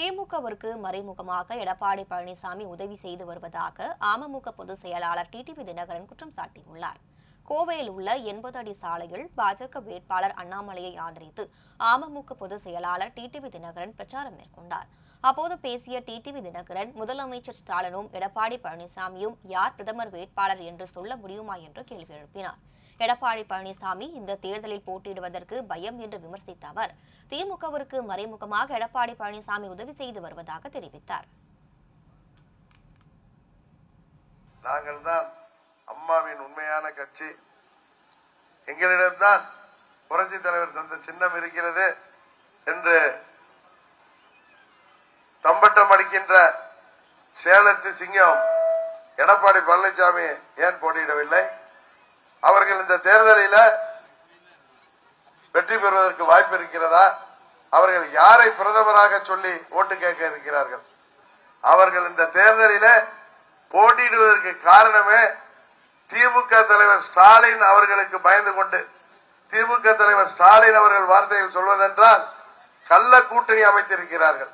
திமுகவிற்கு மறைமுகமாக எடப்பாடி பழனிசாமி உதவி செய்து வருவதாக அமமுக பொதுச் செயலாளர் டிடிவி தினகரன் குற்றம் சாட்டியுள்ளார். கோவையில் உள்ள எண்பது அடி சாலையில் பாஜக வேட்பாளர் அண்ணாமலையை ஆதரித்து அமமுக பொதுச் செயலாளர் டிடிவி தினகரன் பிரச்சாரம் மேற்கொண்டார். அப்போது பேசிய டிடிவி தினகரன் முதலமைச்சர் ஸ்டாலினும் எடப்பாடி பழனிசாமியும் யார் பிரதமர் வேட்பாளர் என்று சொல்ல முடியுமா? என்று கேள்வி எழுப்பினார். எடப்பாடி பழனிசாமி இந்த தேர்தலில் போட்டியிடுவதற்கு பயம் என்று விமர்சித்த அவர் திமுகவிற்கு மறைமுகமாக எடப்பாடி பழனிசாமி உதவி செய்து வருவதாக தெரிவித்தார். நாங்கள் தான் தான் உண்மையான கட்சி. எங்களிடம்தான் புரட்சி தலைவர் தந்த சின்னம் இருக்கிறது என்று தம்பட்டம் அடிக்கின்ற சேலத்து சிங்கம் எடப்பாடி பழனிசாமி ஏன் போட்டியிடவில்லை? அவர்கள் இந்த தேர்தலில் வெற்றி பெறுவதற்கு வாய்ப்பு இருக்கிறதா? அவர்கள் யாரை பிரதமராக சொல்லி ஓட்டு கேட்க இருக்கிறார்கள்? அவர்கள் இந்த தேர்தலில் போட்டியிடுவதற்கு காரணமே திமுக தலைவர் ஸ்டாலின் அவர்களுக்கு பயந்து கொண்டு திமுக தலைவர் ஸ்டாலின் அவர்கள் வார்த்தையில் சொல்வதென்றால் கள்ள கூட்டணி அமைத்திருக்கிறார்கள்.